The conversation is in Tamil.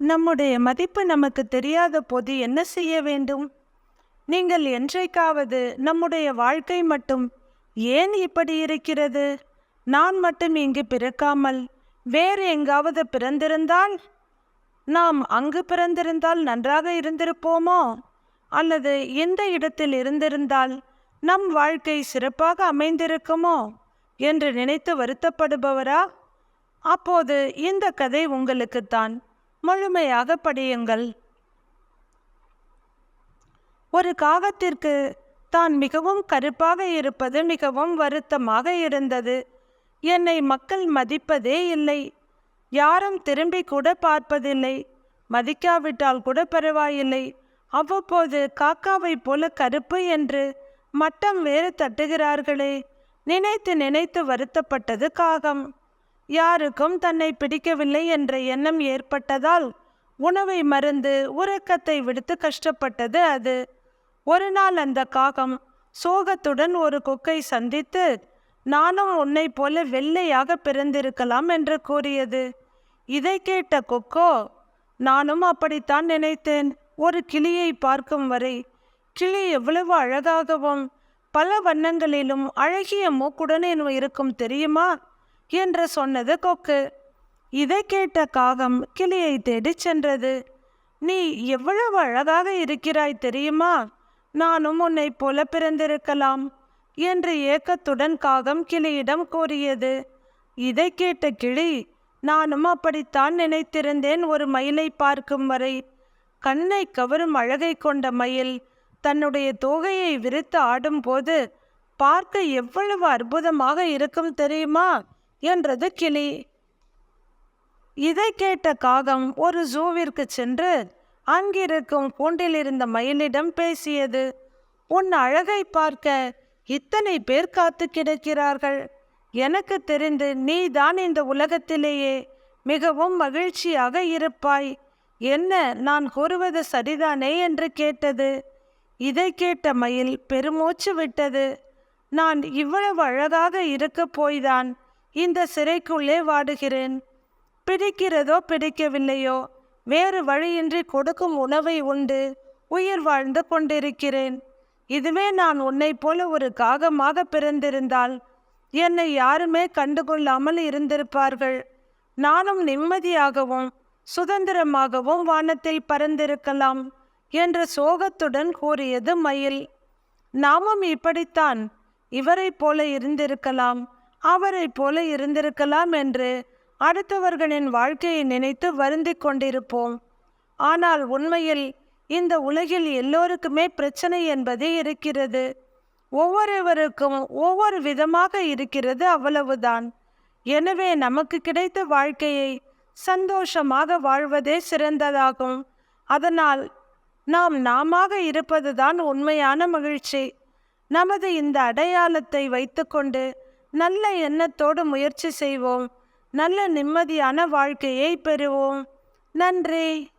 நம்முடைய மதிப்பு நமக்கு தெரியாத போது என்ன செய்ய வேண்டும்? நீங்கள் என்றைக்காவது நம்முடைய வாழ்க்கை மட்டும் ஏன் இப்படி இருக்கிறது? நான் மட்டும் இங்கு பிறக்காமல் வேறு எங்காவது பிறந்திருந்தால் நாம் அங்கு பிறந்திருந்தால் நன்றாக இருந்திருப்போமோ? அல்லது எந்த இடத்தில் இருந்திருந்தால் நம் வாழ்க்கை சிறப்பாக அமைந்திருக்குமோ? என்று நினைத்து வருத்தப்படுபவரா? அப்போது இந்த கதை உங்களுக்குத்தான் முழுமையாக படியுங்கள். ஒரு காகத்திற்கு தான் மிகவும் கருப்பாக இருப்பது மிகவும் வருத்தமாக இருந்தது. என்னை மக்கள் மதிப்பதே இல்லை. யாரும் திரும்பி கூட பார்ப்பதில்லை. மதிக்காவிட்டால் கூட பரவாயில்லை. அவ்வப்போது காக்காவைப் போல கருப்பு என்று மட்டம் வேறு தட்டுகிறார்களே. நினைத்து நினைத்து வருத்தப்பட்டது காகம். யாருக்கும் தன்னை பிடிக்கவில்லை என்ற எண்ணம் ஏற்பட்டதால் உணவை மறந்து உறக்கத்தை விடுத்து கஷ்டப்பட்டது அது. ஒரு நாள் அந்த காகம் சோகத்துடன் ஒரு கொக்கை சந்தித்து நானும் உன்னை போல வெள்ளையாக பிறந்திருக்கலாம் என்று கூறியது. இதை கேட்ட கொக்கோ நானும் அப்படித்தான் நினைத்தேன். ஒரு கிளியை பார்க்கும் வரை. கிளி எவ்வளவு அழகாகவும் பல வண்ணங்களிலும் அழகிய மூக்குடனே இருக்கும் தெரியுமா? என்று சொன்னது கொக்கு. இதை கேட்ட காகம் கிளியை தேடிச் சென்றது. நீ எவ்வளவு அழகாக இருக்கிறாய் தெரியுமா? நானும் உன்னைப் போல பிறந்திருக்கலாம் என்று ஏக்கத்துடன் காகம் கிளியிடம் கூறியது. இதை கேட்ட கிளி நானும் அப்படித்தான் நினைத்திருந்தேன் ஒரு மயிலை பார்க்கும் வரை. கண்ணை கவரும் அழகை கொண்ட மயில் தன்னுடைய தோகையை விரித்து ஆடும்போது பார்க்க எவ்வளவு அற்புதமாக இருக்கும் தெரியுமா? என்றது கிளி. இதை கேட்ட காகம் ஒரு ஜூவிற்கு சென்று அங்கிருக்கும் கூண்டில் இருந்த மயிலிடம் பேசியது. உன் அழகை பார்க்க இத்தனை பேர் காத்து கிடக்கிறார்கள். எனக்கு தெரிந்து நீதான் இந்த உலகத்திலேயே மிகவும் மகிழ்ச்சியாக இருப்பாய். என்ன நான் கூறுவது சரிதானே? என்று கேட்டது. இதை கேட்ட மயில் பெருமூச்சு விட்டது. நான் இவ்வளவு அழகாக இருக்க போய்தான். இந்த சிறைக்குள்ளே வாடுகிறேன். பிடிக்கிறதோ பிடிக்கவில்லையோ வேறு வழியின்றி கொடுக்கும் உணவை உண்டு உயிர் வாழ்ந்து கொண்டிருக்கிறேன். இதுவே நான் உன்னைப் போல ஒரு காகமாக பிறந்திருந்தால் என்னை யாருமே கண்டுகொள்ளாமல் இருந்திருப்பார்கள். நானும் நிம்மதியாகவும் சுதந்திரமாகவும் வானத்தில் பறந்திருக்கலாம் என்ற சோகத்துடன் கூறியது மயில். நாமும் இப்படித்தான் இவரைப் போல இருந்திருக்கலாம் அவரைப் போல இருந்திருக்கலாம் என்று அடுத்தவர்களின் வாழ்க்கையை நினைத்து வருந்தி கொண்டிருப்போம். ஆனால் உண்மையில் இந்த உலகில் எல்லோருக்குமே பிரச்சனை என்பதே இருக்கிறது. ஒவ்வொருவருக்கும் ஒவ்வொரு விதமாக இருக்கிறது அவ்வளவுதான். எனவே நமக்கு கிடைத்த வாழ்க்கையை சந்தோஷமாக வாழ்வதே சிறந்ததாகும். அதனால் நாம் நாமாக இருப்பதுதான் உண்மையான மகிழ்ச்சி. நமது இந்த அடையாளத்தை வைத்துக்கொண்டு நல்ல எண்ணத்தோடு முயற்சி செய்வோம். நல்ல நிம்மதியான வாழ்க்கையை பெறுவோம். நன்றி.